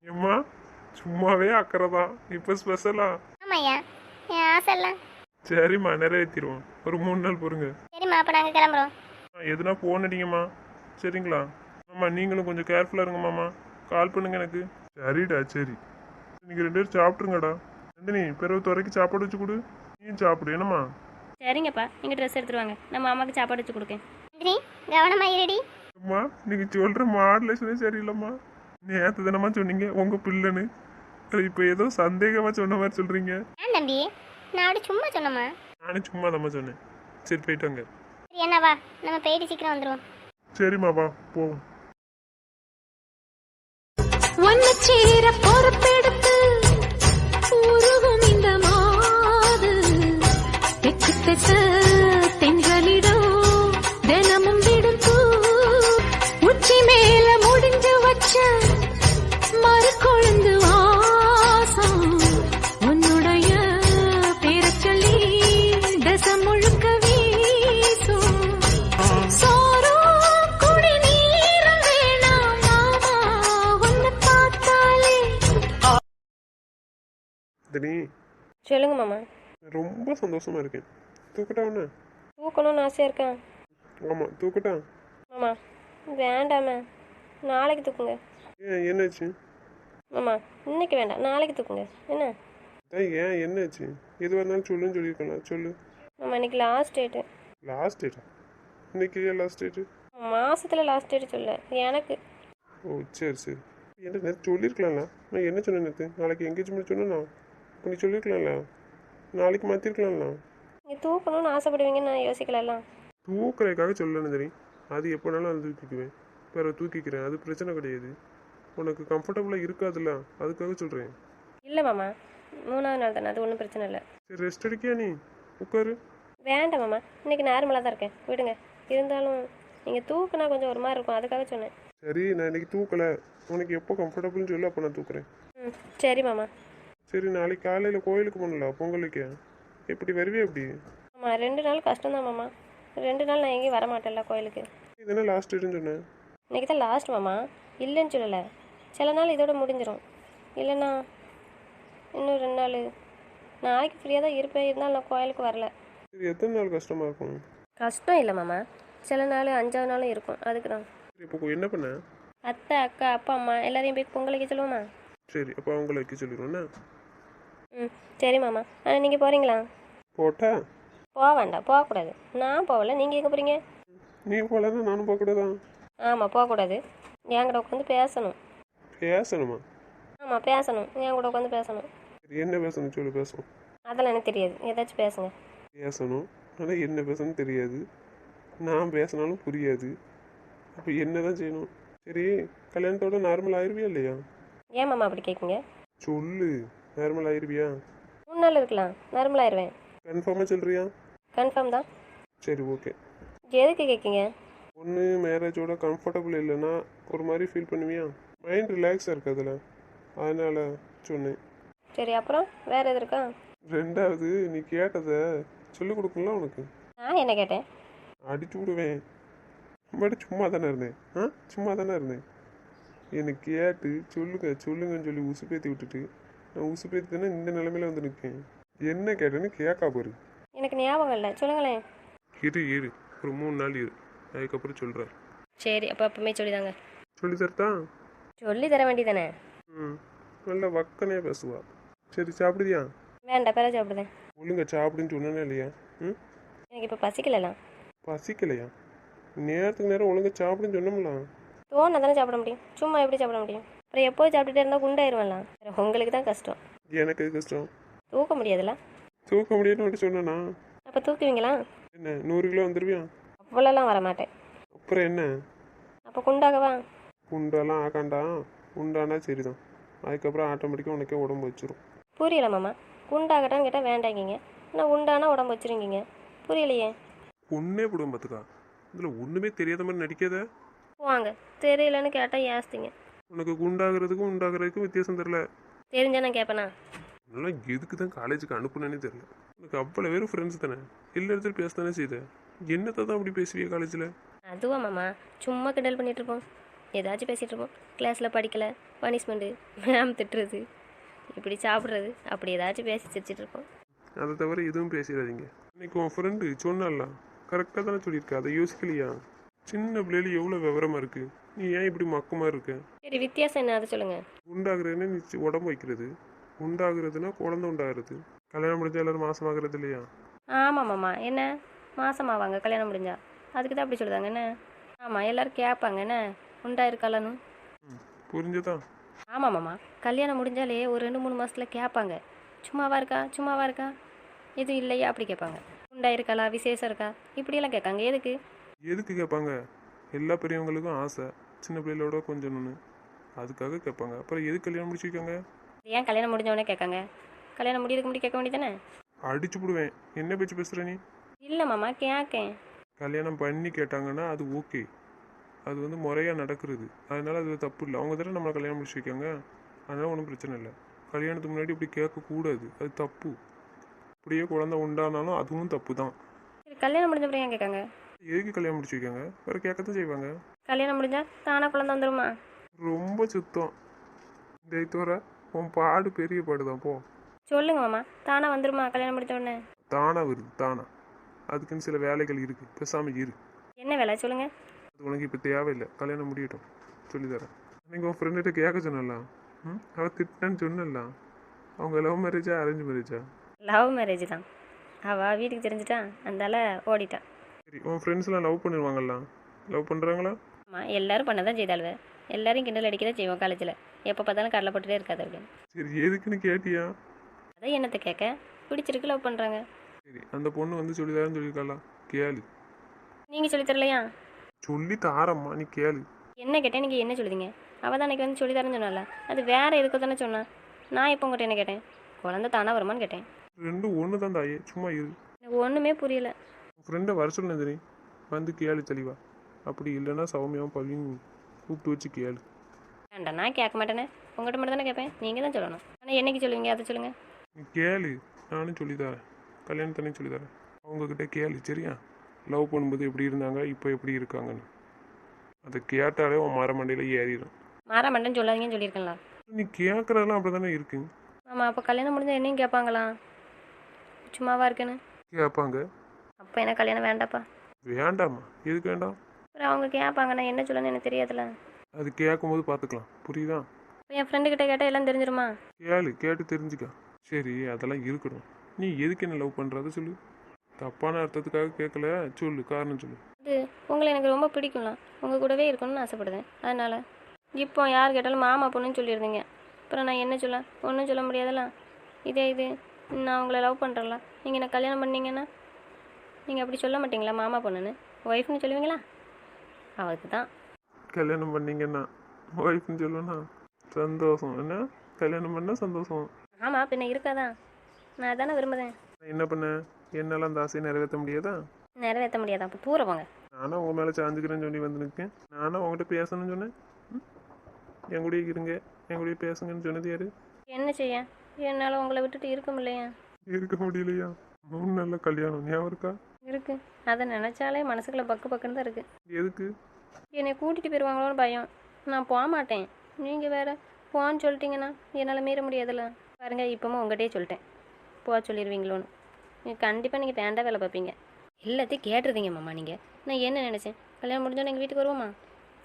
ஏம்மா சும்மாவே அக்கறை தான் இப்போ ஸ்பெஷலா ஆமாய்யா என் ஆசைலாம் சரிம்மா நிறைவேற்றிடுவோம் ஒரு மூணு நாள் பொறுங்க. சரிம்மா அப்போ நாங்கள் கிளம்புறோம். ஆ, எதுனா ஃபோன் அடிங்கம்மா. சரிங்களா? ஆமா நீங்களும் கொஞ்சம் கேர்ஃபுல்லாக இருங்க மாமா கால் பண்ணுங்க எனக்கு. சரிடா சரி. நீங்கள் ரெண்டு பேரும் சாப்பிட்ருங்கடா நந்தினி பிறகு துறைக்கு சாப்பாடு வச்சு கொடு. நீயும் சாப்பிடு என்னம்மா? சரிங்கப்பா நீங்கள் ட்ரெஸ் எடுத்துட்டு வாங்க. நான் மாமாவுக்கு சாப்பாடு வச்சு கொடுக்கேன். நன்றி கவனமா இருடி. அம்மா நீங்கள் சொல்கிற மாடலேஷனே சரியில்லைம்மா. நேற்று தானம்மா சொன்னீங்க உங்கள் பிள்ளைன்னு. இப்போ ஏதோ சந்தேகமாக சொன்ன மாதிரி சொல்கிறீங்க ஏன் தம்பி நான் அப்படி சும்மா சொன்னம்மா. நானும் சும்மா தாம்மா சொன்னேன். சரி போயிட்டாங்க சரி என்ன வா. நம்ம போயிட்டு சீக்கிரம் வந்துடுவோம் சரிம்மா வா போவோம். ஒன்னு சேர பொறுப்பெடுத்து உருகும் இந்த மாது தெற்கு திச மாமா ரொம்ப சந்தோஷமா இருக்கேன். தூக்கட்டா ஒன்று தூக்கணும்னு ஆசையாக இருக்கேன் ஆமாம் தூக்கட்டா. மாமா வேண்டாமே நாளைக்கு தூக்குங்க. ஏன் என்னாச்சு? மாமா இன்னைக்கு வேண்டாம். நாளைக்கு தூக்குங்க. என்ன? அதான் ஏன் என்னாச்சு? எதுவாக இருந்தாலும் சொல்லுன்னு சொல்லியிருக்கலாம். சொல்லு. மாமா இன்னைக்கு லாஸ்ட் டேட்டு லாஸ்ட் டேட்டா இன்னைக்கு லாஸ்ட் டேட்டு மாசத்துல லாஸ்ட் டேட் சொல்ல. எனக்கு. ஓ சரி சரி. என்ன நேற்று சொல்லியிருக்கலாம்ல. நான் என்ன சொன்னேன் நேற்று நாளைக்கு எங்கேஜ்மெண்ட் சொன்னேண்ணா இப்போ நீ சொல்லியிருக்கலாம்ல. நாளைக்கு மாற்றிருக்கலாம்ல நீங்கள் தூக்கணும்னு ஆசைப்படுவீங்கன்னு நான் யோசிக்கலலாம் தூக்குறதுக்காக சொல்லணும் தெரியும் அது எப்போனாலும் அது தூக்கிக்குவேன் பிறகு தூக்கிக்கிறேன் அது பிரச்சனை கிடையாது. உனக்கு கம்ஃபர்டபுளாக இருக்காதுல்ல அதுக்காக சொல்கிறேன் இல்லை மாமா மூணாவது நாள் தானே அது ஒன்றும் பிரச்சனை இல்லை. சரி ரெஸ்ட் எடுக்கியா நீ? உட்காரு. வேண்டாம் மாமா இன்னைக்கு நார்மலாக தான் இருக்கேன். விடுங்க. இருந்தாலும் நீங்கள் தூக்குனா கொஞ்சம் ஒரு மாதிரி இருக்கும் அதுக்காக சொன்னேன். சரி நான் இன்னைக்கு தூக்கலை. உனக்கு எப்போ கம்ஃபர்டபுள்னு சொல்லு அப்போ நான் தூக்குறேன். ம் சரி மாமா. சரி நாளைக்கு காலையில் கோயிலுக்கு போகணும்ல பொங்கலுக்கு எப்படி வருவியா எப்படி? ஆமாம் ரெண்டு நாள் கஷ்டம்தான் மாமா. ரெண்டு நாள் நான் எங்கேயும் வர மாட்டேன்ல கோயிலுக்கு. இதென்ன லாஸ்ட் டேட்னு சொன்னேன் இன்னைக்கு தான் லாஸ்ட் மாமா. இல்லைன்னு சொல்லலை. சில நாள் இதோட முடிஞ்சிடும் இல்லைன்னா இன்னும் ரெண்டு நாள். நாளைக்கு ஃப்ரீயாக தான் இருப்பேன். இருந்தாலும் நான் கோயிலுக்கு வரல. சரி எத்தனை நாள் கஷ்டமாக இருக்கும்? கஷ்டம் இல்லை மாமா. சில நாள் அஞ்சாவது நாளும் இருக்கும். அதுக்கு தான். சரி இப்போ என்ன பண்ண? அத்தை அக்கா அப்பா அம்மா எல்லாரையும் போய் பொங்கலுக்கு சொல்லுவோமா? சரி அப்போ அவங்கள வைக்க சொல்லிடுவோண்ணே ம் சரி மாமா. நீங்கள் போகிறீங்களா போட்டா? போக வேண்டாம் போகக்கூடாது. நான் போகல. நீங்கள் எங்கே போகிறீங்க நீ போகலன்னா நானும் போகக்கூடாதா? ஆமாம் போகக்கூடாது. என் கூட உட்காந்து பேசணும். பேசணுமா? ஆமாம் பேசணும். என் கூட உட்காந்து பேசணும். என்ன பேசணும் சொல்லு பேசணும் அதெல்லாம் எனக்கு தெரியாது. ஏதாச்சும் பேசுங்க. பேசணும். ஆனால் என்ன பேசணும்னு தெரியாது. நான் பேசினாலும் புரியாது. அப்போ என்ன தான் செய்யணும்? சரி கல்யாணத்தோட நார்மல் ஆயிருவியா இல்லையா? ஏன் மாமா அப்படி கேட்குங்க சொல்லு. நார்மல் ஆயிருவியா மூணு நாள் இருக்கலாம் நார்மல் ஆயிடுவேன் கன்ஃபார்மாக சொல்கிறியா கன்ஃபார்ம் தான். சரி ஓகே எதுக்கு கேட்குங்க ஒன்று மேரேஜோட கம்ஃபர்டபுள் இல்லைன்னா ஒரு மாதிரி ஃபீல் பண்ணுவியா? மைண்ட் ரிலாக்ஸாக இருக்கு அதில். அதனால் சொன்னேன். சரி அப்புறம்? வேறு எது இருக்கா? ரெண்டாவது நீ கேட்டதை சொல்லிக் கொடுக்கல உனக்கு? நான் என்ன கேட்டேன்? அடிச்சு விடுவேன். பட் சும்மா தானே இருந்தேன். ஆ? சும்மா தானே இருந்தேன். எனக்கு கேட்டு சொல்லுங்க சொல்லுங்கன்னு சொல்லி உசுப்பேத்தி விட்டுட்டு நான் உசுப்பேத்தி தானே இந்த நிலைமையில வந்து நிற்கேன் என்ன கேட்டேன்னு கேட்கா பாரு. எனக்கு ஞாபகம் இல்லை. சொல்லுங்களேன் இரு இரு. ஒரு மூணு நாள் இரு. அதுக்கப்புறம் சொல்கிறேன் சரி அப்போ அப்பவுமே சொல்லிதாங்க. சொல்லி தரட்டா? சொல்லி தர வேண்டியதானே? ம். நல்ல வக்கனே பேசுவா. சரி சாப்பிடுதியா வேண்டாம் பிறகு சாப்பிடுதேன் ஒழுங்கா சாப்பிடுன்னு சொன்னேனே இல்லையா? ம்? எனக்கு இப்போ பசிக்கலலாம். பசிக்கலையா? நேரத்துக்கு நேரம் ஒழுங்கா சாப்பிடுன்னு சொன்னோம்ல. தோணை தானே சாப்பிட முடியும். சும்மா எப்படி சாப்பிட முடியும்? அப்புறம் எப்போ சாப்பிட்டுட்டே இருந்தால் குண்டாயிருவலாம் வேறு உங்களுக்கு தான் கஷ்டம். எனக்கு கஷ்டம்? தூக்க முடியாதுல்ல? தூக்க முடியும்னு மட்டும் சொன்னேனா? அப்போ தூக்குவீங்களா? என்ன நூறு கிலோ வந்துருவியா? அவ்வளோலாம் வர மாட்டேன் அப்புறம் என்ன? அப்போ குண்டாகவா? உண்டாலாம் ஆக்காண்டா? உண்டானா சரிதான். அதுக்கப்புறம் ஆட்டோமேட்டிக்காக உனக்கே உடம்பு வச்சிரும். புரியல மாமா. குண்டாகட்டான்னு கேட்டால் வேண்டாங்கிங்க. நான் உண்டானா உடம்பு வச்சுருங்கீங்க. புரியலையே. ஒன்னே போடுவோம் பார்த்துக்கா இதில் ஒன்றுமே தெரியாத மாதிரி நடிக்காத? வாங்க. தெரியலன்னு கேட்டால் ஏஸ்திங்க. உனக்கு குண்டாகிறதுக்கும் உண்டாகிறதுக்கும் வித்தியாசம் தெரில தெரிஞ்சா நான் கேட்பேனா அதெல்லாம் எதுக்கு தான் காலேஜுக்கு அனுப்புனேனே தெரில உனக்கு அவ்வளோ பேரும் ஃப்ரெண்ட்ஸ் தானே. எல்லா பேச தானே செய்த? என்னத்தை தான் அப்படி பேசுவிய காலேஜில்? அதுவா மாமா சும்மா கிண்டல் பண்ணிட்டு இருப்போம். ஏதாச்சும் பேசிகிட்டு இருப்போம். கிளாஸில் படிக்கலை பனிஷ்மெண்ட்டு மேம் திட்டுறது இப்படி சாப்பிட்றது அப்படி ஏதாச்சும் பேசி சிரிச்சிட்டு இருப்போம். அதை தவிர எதுவும் பேசிடாதீங்க. இன்னைக்கு உன் ஃப்ரெண்டு சொன்னால கரெக்டாக தானே சொல்லியிருக்க அதை யோசிக்கலையா? சின்ன பிள்ளைல எவ்வளோ விவரமா இருக்கு? நீ ஏன் இப்படி மக்கமா இருக்க? சரி வித்தியாசம் என்ன? அதை சொல்லுங்கள் உண்டாகிறதுன்னா நீ சி- உடம்பு வைக்கிறது. உண்டாகிறதுனா குழந்தை உண்டாகிறது. கல்யாணம் முடிஞ்ச எல்லாரும் மாசமாகிறது இல்லையா? ஆமாம் மாமா. என்ன? மாசமாவாங்க கல்யாணம் முடிஞ்சா. அதுக்கு தான் அப்படி சொல்லுதாங்க என்ன? ஆமாம் எல்லோரும் கேட்பாங்க. என்ன? உண்டா இருக்காளன்னு ம் புரிஞ்சதா? கல்யாணம் முடிஞ்சாலே ஒரு ரெண்டு மூணு மாதத்தில் கேட்பாங்க. சும்மாவா இருக்கா? சும்மாவா இருக்கா? எதுவும் இல்லையா? அப்படி கேட்பாங்க. உண்டா இருக்காளா விசேஷம் இருக்கா? இப்படியெல்லாம் கேட்காங்க. எதுக்கு? எதுக்கு கேட்பாங்க? எல்லா பெரியவங்களுக்கும் ஆசை. சின்ன பிள்ளைகளோட கொஞ்சணும்னு அதுக்காக கேட்பாங்க. அப்புறம் எது கல்யாணம் முடிச்சிருக்காங்க ஏன் கல்யாணம் முடிஞ்ச உடனே கேட்காங்க? கல்யாணம் முடியறதுக்கு முடி கேட்க வேண்டியதானே அடிச்சு போடுவேன். என்ன பேச்சு பேசுற நீ? இல்லை மாமா கேட்கேன் கல்யாணம் பண்ணி கேட்டாங்கன்னா அது ஓகே. அது வந்து முறையாக நடக்கிறது. அதனால அது தப்பு இல்லை. அவங்க தானே நம்மளை கல்யாணம் முடிச்சு வைக்காங்க? அதனால ஒன்றும் பிரச்சனை இல்லை. கல்யாணத்துக்கு முன்னாடி இப்படி கேட்கக்கூடாது. அது தப்பு. அப்படியே குழந்தை உண்டானாலும் அதுவும் தப்பு தான் சரி கல்யாணம் முடிஞ்ச அப்புறம் ஏன் கேட்காங்க? எதுக்கு கல்யாணம் முடிச்சு வைக்காங்க? வேறு கேட்கத்தான் செய்வாங்க. கல்யாணம் முடிஞ்சா தானாக குழந்தை வந்துருமா? ரொம்ப சுத்தம். டேத்தோர உன் பாடு பெரிய பாடு தான் போ. சொல்லுங்க மாமா தானாக வந்துருமா கல்யாணம் முடிஞ்ச உடனே? தானா வருது தானா. அதுக்குன்னு சில வேலைகள் இருக்குது பேசாமல் இரு. என்ன வேலை சொல்லுங்க. அது உனக்கு இப்போ தேவையில்லை கல்யாணம் முடியட்டும் சொல்லித்தரேன் நீங்கள் உன் ஃப்ரெண்டுகிட்ட கேட்க சொன்னல ம்? அவள் திட்டான்னு சொன்னல அவங்க லவ் மேரேஜா அரேஞ்ச் மேரேஜா லவ் மேரேஜ் தான். அவள் வீட்டுக்கு தெரிஞ்சிட்டா அந்தால ஓடிட்டான் சரி உன் ஃப்ரெண்ட்ஸ்லாம் லவ் பண்ணிடுவாங்கல்ல லவ் பண்ணுறாங்களா ஆமாம் எல்லாரும் பண்ண தான் செய்தாளுவ. எல்லாரையும் கிண்டல் அடிக்க தான் செய்வோம் காலேஜில். எப்போ பார்த்தாலும் கடலை போட்டுட்டே இருக்காது அப்படின்னு. சரி எதுக்குன்னு கேட்டியா? அதான் என்னத்தை கேட்க? பிடிச்சிருக்கு லவ் பண்ணுறாங்க சரி அந்த பொண்ணு வந்து சொல்லித்தரேன்னு சொல்லியிருக்காளா? கேளு. நீங்கள் சொல்லி தரலையா சொல்லி தாரம்மா நீ கேளு. என்ன கேட்டேன்? நீங்கள் என்ன சொல்லுதீங்க? அவள் தான் அன்றைக்கி வந்து சொல்லி தரேன்னு சொன்னால அது வேற எதுக்கு தானே சொன்னா? நான் இப்போ உங்கள்கிட்ட என்ன கேட்டேன்? குழந்தை தானா வருமான்னு கேட்டேன். ரெண்டும் ஒன்று தான் தாயே சும்மா இரு. எனக்கு ஒன்றுமே புரியல. உன் ஃப்ரெண்டை வர நீ வந்து கேளு தெளிவா. அப்படி இல்லைன்னா சௌமியாவும் பவியும் கூப்பிட்டு வச்சு கேளு. வேண்டாம் நான் கேட்க மாட்டேனே? உங்கள்கிட்ட மட்டும் தானே கேட்பேன்? நீங்கள் தான் சொல்லணும். ஆனால் என்னைக்கு சொல்லுவீங்க? அதை சொல்லுங்கள் கேளு. நானும் சொல்லித்தரேன். கல்யாணத்தனையும் சொல்லித்தரேன். அவங்கக்கிட்ட கேளு சரியா? லவ் பண்ணும்போது எப்படி இருந்தாங்க இப்போ எப்படி இருக்காங்கன்னு. அதை கேட்டாலே உன் மரமண்டையில் ஏறிடும். மாற மாட்டேன்னு சொல்லாதீங்கன்னு சொல்லியிருக்கேன்ல. நீ கேட்குறதெல்லாம் அப்படி தானே இருக்கு? ஆமாம் அப்போ கல்யாணம் முடிஞ்சா என்னையும் கேட்பாங்களா? சும்மாவா இருக்குன்னு. கேட்பாங்க. அப்போ எனக்கு கல்யாணம் வேண்டாப்பா? வேண்டாம்மா. எதுக்கு வேண்டாம்? அப்புறம் அவங்க கேட்பாங்க நான் என்ன சொல்லணும்னு எனக்கு தெரியாதுல்ல. அது கேட்கும்போது பார்த்துக்கலாம். புரியுதா? என் ஃப்ரெண்டு கிட்ட கேட்டால் எல்லாம் தெரிஞ்சிருமா? கேளு கேட்டு தெரிஞ்சுக்க. சரி அதெல்லாம் இருக்கணும். நீ எதுக்கு என்ன லவ் பண்ணுறத சொல்லு. தப்பான அர்த்தத்துக்காக கேட்கல. சொல்லு காரணம் சொல்லு. இது உங்களை எனக்கு ரொம்ப பிடிக்கும்லாம். உங்கள் கூடவே இருக்கணும்னு ஆசைப்படுதேன். அதனால் இப்போ யார் கேட்டாலும் மாமா பொண்ணுன்னு சொல்லியிருந்தீங்க அப்புறம் நான் என்ன சொல்ல ஒன்றும் சொல்ல முடியாதுல்ல. இதே இது நான் உங்களை லவ் பண்ணுறேன்ல நீங்கள் என்ன கல்யாணம் பண்ணீங்கன்னா நீங்கள் அப்படி சொல்ல மாட்டீங்களா மாமா பொண்ணுன்னு? ஒய்ஃப்னு சொல்லுவீங்களா? அவருக்கு தான் கல்யாணம் பண்ணீங்கன்னா ஒய்ஃப்னு சொல்லுனா சந்தோஷம். என்ன? கல்யாணம் பண்ணால் சந்தோஷம். ஆமாம் பின்ன இருக்காதா? நான் அதானே விரும்புகிறேன் என்ன பண்ண? என்னால் அந்த ஆசையை நிறைவேற்ற முடியாதா? நிறைவேற்ற முடியாதா? அப்போ தூர போங்க. நானும் உங்கள் மேலே சாஞ்சுக்கிறேன்னு சொல்லி வந்து நிற்கேன் நானும் உங்கள்கிட்ட பேசணும்னு சொன்னேன். ம்? என் கூடயே இருங்க. என் கூடயே பேசுங்கன்னு சொன்னது யாரு? என்ன செய்ய? என்னால் உங்களை விட்டுட்டு இருக்க முடியலையா? இருக்க முடியலையா? மூணு நல்ல கல்யாணம். ஞாபகம் இருக்கா? இருக்கு. அதை நினச்சாலே மனசுக்குள்ள பக்கு பக்குன்னு தான் இருக்குது எதுக்கு? என்னை கூட்டிகிட்டு போயிடுவாங்களோன்னு பயம். நான் போக மாட்டேன். நீங்கள் வேற போன்னு சொல்லிட்டீங்கன்னா என்னால் மீற முடியாதுல்ல. பாருங்க இப்போவும் உங்கள்கிட்டயே சொல்லிட்டேன். போக சொல்லிடுவீங்களோன்னு நீங்கள் கண்டிப்பாக நீங்கள் வேண்டாம் வேலை பார்ப்பீங்க. எல்லாத்தையும் கேட்டுருதீங்க மாமா நீங்கள் நான் என்ன நினச்சேன்? கல்யாணம் முடிஞ்சோன்னே எங்கள் வீட்டுக்கு வருவோமா?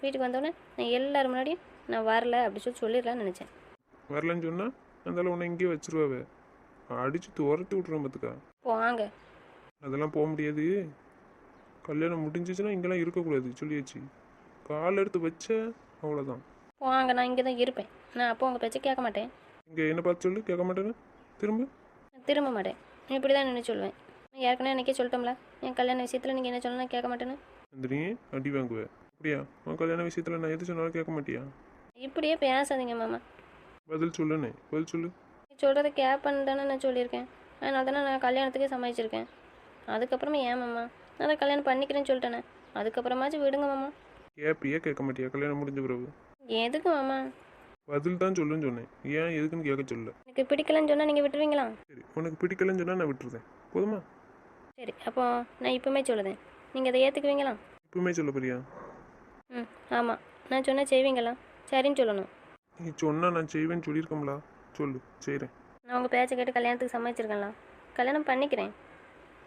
வீட்டுக்கு வந்தோடனே நான் எல்லாரும் முன்னாடியும் நான் வரல அப்படி சொல்லி சொல்லிடலான்னு நினச்சேன். வரலன்னு சொன்னால் அதனால உன்னை இங்கேயே வச்சிருவாவே. அடித்து துரத்தி விட்ருவேன் பார்த்துக்கா போங்க. அதெல்லாம் போக முடியாது. கல்யாணம் முடிஞ்சிச்சுன்னா இங்கெல்லாம் இருக்கக்கூடாது சொல்லியாச்சு. கால் எடுத்து வச்ச அவ்வளோதான் போங்க நான் இங்கே தான் இருப்பேன். நான் அப்போ உங்கள் பேச்சை கேட்க மாட்டேன். இங்கே என்ன பார்த்து சொல்லு கேட்க மாட்டேன்னு? திரும்ப? நான் திரும்ப மாட்டேன். இப்படி தான் நின்று சொல்லுவேன் நான் ஏற்கனவே எனக்கே சொல்லிட்டோம்ல என் கல்யாண விஷயத்தில் நீங்கள் என்ன சொன்னா கேட்க மாட்டேன்னு? நந்தினி அடி வாங்குவேன் அப்படியா? உன் கல்யாண விஷயத்தில் நான் எது சொன்னாலும் கேட்க மாட்டியா? இப்படியே பேசாதீங்க மாமா. பதில் சொல்லுண்ணே. பதில் சொல்லு. நீ சொல்கிறத கேட்பேன்னு தானே நான் சொல்லியிருக்கேன். அதனால தானே நான் கல்யாணத்துக்கே சமாளிச்சிருக்கேன் அதுக்கப்புறமா ஏன் மாமா? நான் அதை கல்யாணம் பண்ணிக்கிறேன்னு சொல்லிட்டேனே. அதுக்கப்புறமாச்சும் விடுங்க மாமா. கேப்பியே கேட்க மாட்டியா? கல்யாணம் முடிஞ்ச பிறகு. எதுக்கு மாமா? பதில் தான் சொல்லுன்னு சொன்னேன். ஏன் எதுக்குன்னு கேட்க சொல்லல. எனக்கு பிடிக்கலன்னு சொன்னால் நீங்கள் விட்டுருவீங்களா? சரி உனக்கு பிடிக்கலன்னு சொன்னால் நான் விட்டுருதேன் போதுமா? சரி அப்போ நான் இப்போமே சொல்லுதேன். நீங்கள் அதை ஏற்றுக்குவீங்களா இப்பவுமே சொல்ல போறியா? ம் ஆமாம் நான் சொன்னால் செய்வீங்களா? சரின்னு சொல்லணும். நீ சொன்னா நான் செய்வேன்னு சொல்லியிருக்கோம்ல. சொல்லு செய்கிறேன் நான் உங்கள் பேச்சை கேட்டு கல்யாணத்துக்கு சம்மதிச்சிருக்கேன்ல. கல்யாணம் பண்ணிக்கிறேன்.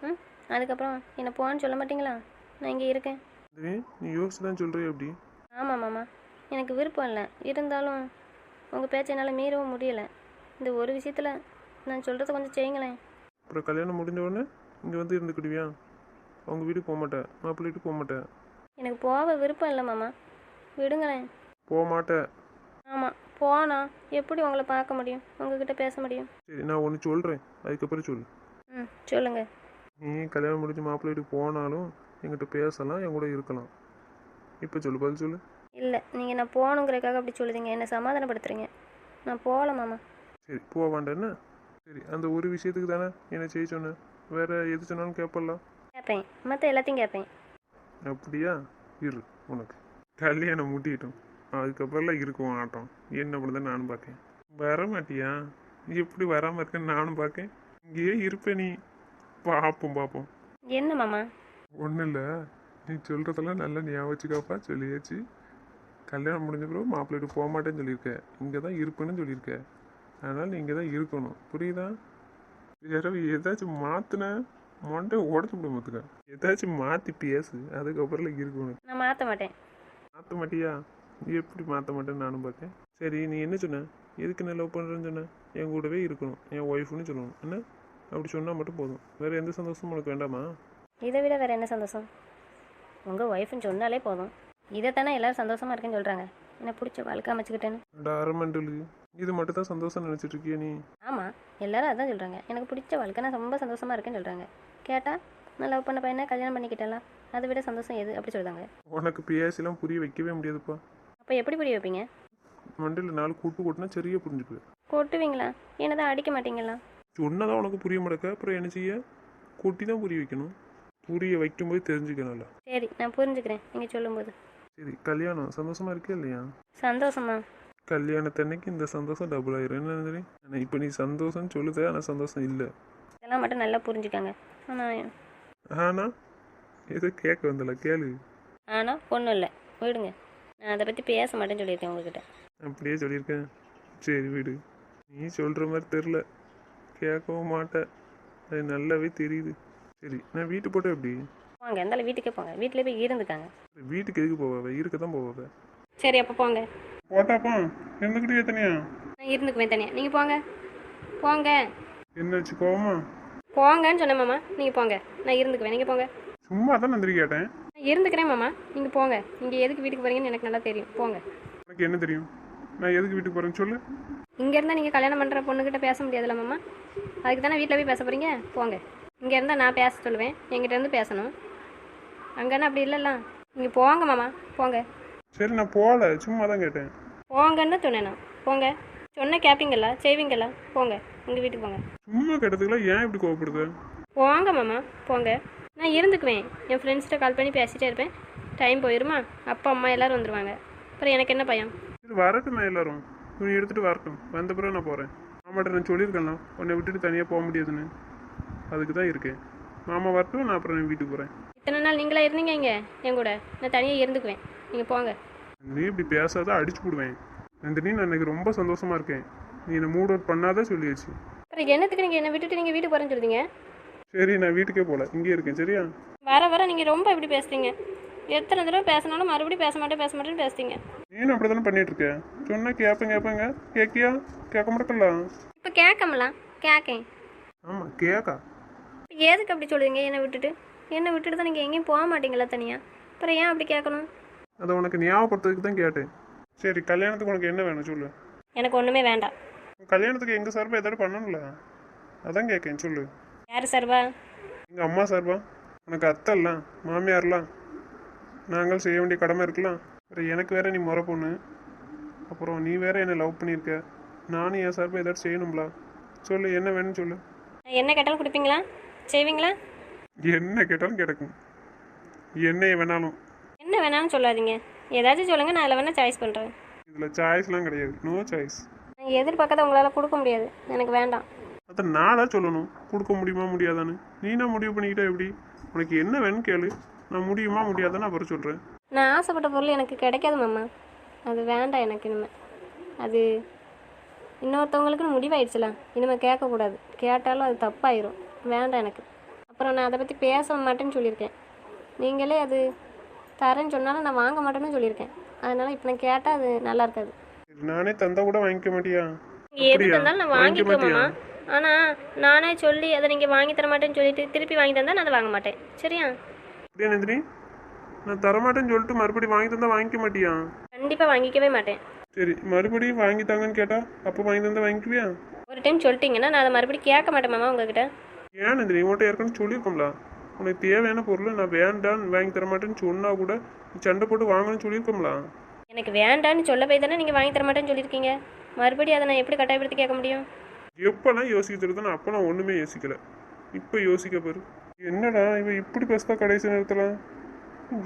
ம்? அதுக்கப்புறம் என்னை போன்னு சொல்ல மாட்டீங்களா? நான் இங்கே இருக்கேன். நீ யோசிச்சு தான் சொல்கிறிய அப்படி. ஆமாம் மாமா. எனக்கு விருப்பம் இல்லை. இருந்தாலும் உங்கள் பேச்சை என்னால் மீறவும் முடியலை. இந்த ஒரு விஷயத்தில் நான் சொல்கிறத கொஞ்சம் செய்யுங்களேன். அப்புறம் கல்யாணம் முடிஞ்ச உடனே இங்கே வந்து இருந்துக்கிடுவியா? அவங்க வீட்டுக்கு போக மாட்டேன். மாப்பிள்ளை வீட்டுக்கு போக மாட்டேன். எனக்கு போக விருப்பம் இல்லை மாமா. விடுங்களேன். போக மாட்டேன். ஆமாம் போனா எப்படி உங்களை பார்க்க முடியும்? உங்ககிட்ட பேச முடியும்? சரி நான் ஒன்று சொல்கிறேன் அதுக்கப்புறம் சொல்லு. ம் சொல்லுங்கள் நீ கல்யாணம் முடிஞ்சு மாப்பிள்ளை வீட்டுக்கு போனாலும் என்கிட்ட பேசலாம் என் கூட இருக்கலாம். இப்போ சொல்லு பதில் சொல்லு. இல்லை நீங்கள் நான் போகணுங்கிறதுக்காக அப்படி சொல்லுதீங்க. என்னை சமாதானப்படுத்துறீங்க. நான் போகல மாமா. சரி போக வேண்டாம் சரி அந்த ஒரு விஷயத்துக்கு தானே என்ன செய்ய சொன்னேன் வேற எது சொன்னாலும் கேட்பலாம் கேட்பேன் மற்ற எல்லாத்தையும் கேட்பேன் அப்படியா? இரு உனக்கு. கல்யாணம் முட்டிட்டோம் அதுக்கப்புறம்லாம் இருக்கும் ஆட்டம். என்ன பண்ணுறது நானும் பார்க்கேன். வர மாட்டியா? எப்படி வராமல் இருக்கேன்னு நானும் பார்க்கேன். இங்கேயே இருப்பேன் நீ. பார்ப்போம் பார்ப்போம் என்ன மாமா? ஒன்றும் இல்லை நீ சொல்கிறதெல்லாம் நல்லா ஞாபகம் வச்சுக்காப்பா சொல்லியாச்சு. கல்யாணம் முடிஞ்ச பிறகு மாப்பிள்ளை போக மாட்டேன்னு சொல்லியிருக்க. இங்கே தான் இருப்பேன்னு சொல்லியிருக்க. அதனால் நீ இங்கே தான் இருக்கணும். புரியுதா? வேற ஏதாச்சும் மாற்றின மொண்டை உடச்சு விட மாத்துக்க. ஏதாச்சும் மாற்றி பேசு. அதுக்கப்புறம் இருக்கணும் நான் மாற்ற மாட்டேன். மாற்ற மாட்டியா? நீ எப்படி மாற்ற மாட்டேன்னு நானும் பார்த்தேன் சரி நீ என்ன சொன்ன? எதுக்கு நான் லவ் பண்ணுறேன்னு சொன்ன? என் கூடவே இருக்கணும். என் ஒய்ஃப்னு சொல்லணும். என்ன? அப்படி சொன்னால் மட்டும் போதும். வேறு எந்த சந்தோஷமும் உனக்கு வேண்டாமா? இதை விட வேறு என்ன சந்தோஷம்? உங்கள் ஒய்ஃப்னு சொன்னாலே போதும். இதை தானே எல்லோரும் சந்தோஷமாக இருக்குன்னு சொல்கிறாங்க என்ன பிடிச்ச வாழ்க்கை அமைச்சுக்கிட்டேன்னு. டாரமெண்டலு இது மட்டும் தான் சந்தோஷம் நினச்சிட்டு இருக்கியா நீ. ஆமாம் எல்லாரும் அதான் சொல்கிறாங்க எனக்கு பிடிச்ச வாழ்க்கை நான் ரொம்ப சந்தோஷமாக இருக்கேன்னு சொல்கிறாங்க கேட்டால் நான் லவ் பண்ண பையனை கல்யாணம் பண்ணிக்கிட்டலாம் அதை விட சந்தோஷம் எது? அப்படி சொல்கிறாங்க உனக்கு பேசிலாம் புரிய வைக்கவே முடியாதுப்பா. அப்போ எப்படி புரிய வைப்பீங்க? மண்டையில் நாலு கூட்டு கூட்டினா சரியாக புரிஞ்சுக்குவேன். கொட்டுவீங்களா? என்ன தான் அடிக்க மாட்டீங்களா சொன்னதான் உனக்கு புரிய மாட்டக்க அப்புறம் என்ன செய்ய? கூட்டி தான் புரிய வைக்கணும். புரிய வைக்கும்போது தெரிஞ்சுக்கணும்ல. சரி நான் புரிஞ்சுக்கிறேன். நீங்கள் சொல்லும்போது. சரி கல்யாணம் சந்தோஷமா இருக்கே இல்லையா? சந்தோஷமா. கல்யாணத்தன்னைக்கு இந்த சந்தோஷம் டபுள் ஆயிரும். என்ன நந்தினி? ஆனா இப்போ நீ சந்தோஷம் சொல்லுத ஆனால் சந்தோஷம் இல்லை. இதெல்லாம் மட்டும் நல்லா புரிஞ்சுக்காங்க. ஆனால் ஆனா ஏதோ கேட்க வந்தல கேளு. ஆனால் ஒன்றும் இல்லை. விடுங்க. நான் அதை பற்றி பேச மாட்டேன்னு சொல்லியிருக்கேன் உங்ககிட்ட. அப்படியே சொல்லியிருக்கேன். சரி விடு. நீ சொல்கிற மாதிரி தெரில கேட்கவும் மாட்டேன். அது நல்லாவே தெரியுது. சரி நான் வீட்டு போட்டேன் எப்படி? போங்க இருந்தாலும் வீட்டுக்கே போங்க. வீட்டிலே போய் இருந்துக்காங்க. வீட்டுக்கு எதுக்கு போவாவ இருக்க தான் போவாவ சரி அப்போ போங்க. போட்டாப்பா? இருந்துக்கிட்டே எத்தனையா? நான் இருந்துக்குவேன் தனியாக நீங்கள் போங்க. போங்க. என்னாச்சு கோவமா? போங்கன்னு சொன்னேன் மாமா. நீங்கள் போங்க. நான் இருந்துக்குவேன். நீங்கள் போங்க. சும்மா தான் நந்திரி கேட்டேன். நான் இருந்துக்கிறேன் மாமா. நீங்கள் போங்க. நீங்கள் எதுக்கு வீட்டுக்கு போகிறீங்கன்னு எனக்கு நல்லா தெரியும். போங்க. உனக்கு என்ன தெரியும்? நான் எதுக்கு வீட்டுக்கு போகிறேன்னு சொல்லு. இங்கே இருந்தால் நீங்கள் கல்யாணம் பண்ணுற பொண்ணுக்கிட்ட பேச முடியாதுல்ல மாமா. அதுக்கு தானே வீட்டில் போய் பேச போகிறீங்க போங்க. இங்கே இருந்தால் நான் பேச சொல்லுவேன். என்கிட்ட இருந்து பேசணும். அங்கன்னா அப்படி இல்லைல்ல? நீங்கள் போங்க மாமா. போங்க. சரி நான் போகல. சும்மா தான் கேட்டேன். போங்கன்னு சொன்னேன் நான். போங்க. சொன்ன கேட்பீங்களா செய்வீங்களா போங்க. உங்கள் வீட்டுக்கு போங்க. சும்மா கேட்டதுக்குலாம் ஏன் இப்படி கோவப்படுது? போங்க மாமா. போங்க. நான் இருந்துக்குவேன். என் ஃப்ரெண்ட்ஸ்கிட்ட கால் பண்ணி பேசிகிட்டே இருப்பேன். டைம் போயிருமா? அப்பா அம்மா எல்லோரும் வந்துடுவாங்க அப்புறம் எனக்கு என்ன பயம்? சரி வரட்டும் எல்லாரும். துணி எடுத்துகிட்டு வரட்டும். வந்த பிறகு நான் போகிறேன் மாமாட்ட நான் சொல்லியிருக்கேன்ல. உன்னை விட்டுட்டு தனியாக போக முடியாதுன்னு. அதுக்கு தான் இருக்கேன். மாமா வரட்டும் நான் அப்புறம் வீட்டுக்கு போகிறேன் இத்தனை நாள் நீங்களா இருந்தீங்க இங்கே? என் கூட. நான் தனியாக இருந்துக்குவேன். நீங்கள் போங்க. நீ இப்படி பேசாத அடிச்சு போடுவேன். நந்தினி நான் எனக்கு ரொம்ப சந்தோஷமா இருக்கேன். நீ என்னை மூட் அவுட் பண்ணாத சொல்லியாச்சு. அப்புறம் என்னத்துக்கு நீங்கள் என்னை விட்டுட்டு நீங்கள் வீட்டுக்கு போகிறேன்னு சொல்லுதீங்க சரி நான் வீட்டுக்கே போகல இங்கே இருக்கேன் சரியா? வர வர நீங்கள் ரொம்ப இப்படி பேசுறீங்க. எத்தனை தடவை பேசினாலும் மறுபடியும் பேச மாட்டேன் பேச மாட்டேன்னு பேசுறீங்க நீனும் அப்படி தானே பண்ணிட்டு இருக்க சொன்னா கேட்பேன் கேட்பேங்க கேட்கியா கேட்க மாட்டேக்கல இப்போ கேட்கமலாம் கேட்கேன் ஆமாம் கேட்கா இப்போ எதுக்கு அப்படி சொல்லுவீங்க என்னை விட்டுட்டு? என்னை விட்டுட்டு தான் நீங்கள் எங்கேயும் போக மாட்டீங்களா தனியாக அப்புறம் ஏன் அப்படி கேட்கணும்? அதை உனக்கு ஞாபகப்படுத்துறதுக்கு தான் கேட்டேன். சரி கல்யாணத்துக்கு உனக்கு என்ன வேணும் சொல்லு. எனக்கு ஒன்றுமே வேண்டாம். கல்யாணத்துக்கு எங்கள் சார்பாக ஏதாவது பண்ணணும்ல? அதான் கேட்கேன் சொல்லு. யார் சர்வா எங்கள் அம்மா சார்பா? உனக்கு அத்தைலாம் மாமியார்லாம்? நாங்கள் செய்ய வேண்டிய கடமை இருக்கலாம் அப்புறம் எனக்கு வேற நீ முறை பொண்ணு. அப்புறம் நீ வேற என்னை லவ் பண்ணியிருக்க. நானும் என் சார்பாக ஏதாவது செய்யணும்ல? சொல்லு என்ன வேணும்னு சொல்லு. நான் என்ன கேட்டாலும் கொடுப்பீங்களா? செய்வீங்களா? என்ன கேட்டாலும் கிடைக்கும் என்ன வேணாலும். என்ன வேணாலும் சொல்லாதீங்க. ஏதாச்சும் சொல்லுங்கள் நான் அதில் வேணால் சாய்ஸ் பண்ணுறேன் இதில் சாய்ஸ்லாம் கிடையாது. நோ சாய்ஸ் நான் எதிர்பார்க்காத உங்களால் கொடுக்க முடியாது. எனக்கு வேண்டாம். அதை நாளாக சொல்லணும். கொடுக்க முடியுமா முடியாதான்னு. நீனா முடிவு பண்ணிக்கிட்டா எப்படி? உனக்கு என்ன வேணும்னு கேளு. நான் முடியுமா முடியாதான்னு அப்புறம் சொல்கிறேன் நான் ஆசைப்பட்ட பொருள் எனக்கு கிடைக்காது மாமா. அது வேண்டாம் எனக்கு இனிமேல் அது இன்னொருத்தவங்களுக்குன்னு முடிவாயிடுச்சுல. இனிமேல் கேட்கக்கூடாது. கேட்டாலும் அது தப்பாயிரும். வேண்டாம் எனக்கு. அப்புறம் நான் அதை பற்றி பேச மாட்டேன்னு சொல்லியிருக்கேன். நீங்களே அது தரேன்னு சொன்னாலும் நான் வாங்க மாட்டேன்னு சொல்லியிருக்கேன். அதனால் இப்போ நான் கேட்டால் அது நல்லா இருக்காது. நானே தந்தா கூட வாங்கிக்க மாட்டியா? எது? தந்தாலும் நான் வாங்கிக்க வாங்கிக்குவேன் மாமா. மாட்டியா? ஆனால் நானே சொல்லி அதை நீங்கள் வாங்கி தர மாட்டேன்னு சொல்லிட்டு திருப்பி வாங்கி தந்தால் நான் அதை வாங்க மாட்டேன். சரியா? அப்படியா நந்தினி? நான் தரமாட்டேன்னு சொல்லிட்டு மறுபடியும் வாங்கி தந்தா வாங்கிக்க மாட்டியா? கண்டிப்பாக வாங்கிக்கவே மாட்டேன். சரி மறுபடியும் வாங்கி தாங்கன்னு கேட்டா அப்போ வாங்கி தந்தா வாங்கிக்குவியா? ஒரு டைம் சொல்லிட்டீங்கன்னா நான் அதை மறுபடியும் கேட்க மாட்டேன் மாமா உங்ககிட்ட. ஏன் நந்தினி உன்கிட்ட ஏற்கனவே சொல்லியிருக்கோம்ல. உனக்கு தேவையான பொருள் நான் வேண்டான்னு வாங்கி தர மாட்டேன்னு சொன்னா கூட சண்டை போட்டு வாங்கணும்னு சொல்லியிருக்கோம்ல. எனக்கு வேண்டான்னு சொல்ல போய் தானே நீங்கள் வாங்கி தர மாட்டேன்னு சொல்லியிருக்கீங்க. மறுபடியும் அதை நான் எப்படி கட்டாயப்படுத்தி கேட்க முடியும்? எப்பெல்லாம் யோசிக்கிறது நான் அப்போ நான் ஒன்றுமே யோசிக்கல. இப்போ யோசிக்க பாரு. என்னடா இவ இப்படி பேசுதா கடைசி நேரத்தில்?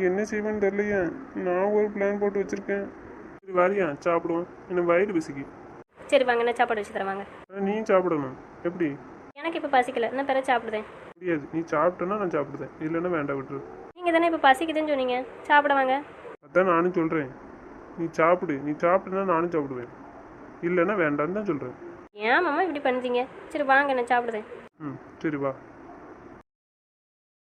என்ன செய்வேன்னு தெரியலையே. நான் ஒரு பிளான் போட்டு வச்சிருக்கேன். சரி வாரியா சாப்பிடுவோம். எனக்கு வயிறு பிசிக்கி சரி வாங்க நான் சாப்பாடு வச்சு தரேன் வாங்க. ஆனா நீ சாப்பிடணும். எப்படி? எனக்கு இப்போ பசிக்கல. நான் பிறகு சாப்பிடுதேன் முடியாது. நீ சாப்பிட்டேன்னா நான் சாப்பிடுதேன் இல்லைன்னா வேண்டாம் விட்டுரு. நீங்கள் தானே இப்போ பசிக்குதுன்னு சொன்னீங்க. சாப்பிட வாங்க. அதான் நானும் சொல்கிறேன் நீ சாப்பிடு. நீ சாப்பிட்டுனா நானும் சாப்பிடுவேன். இல்லைன்னா வேண்டான்னு தான் சொல்கிறேன் ஏன் மாமா இப்படி பண்ணுறீங்க சரி வாங்க நான் சாப்பிடுதேன் ம் சரி வா.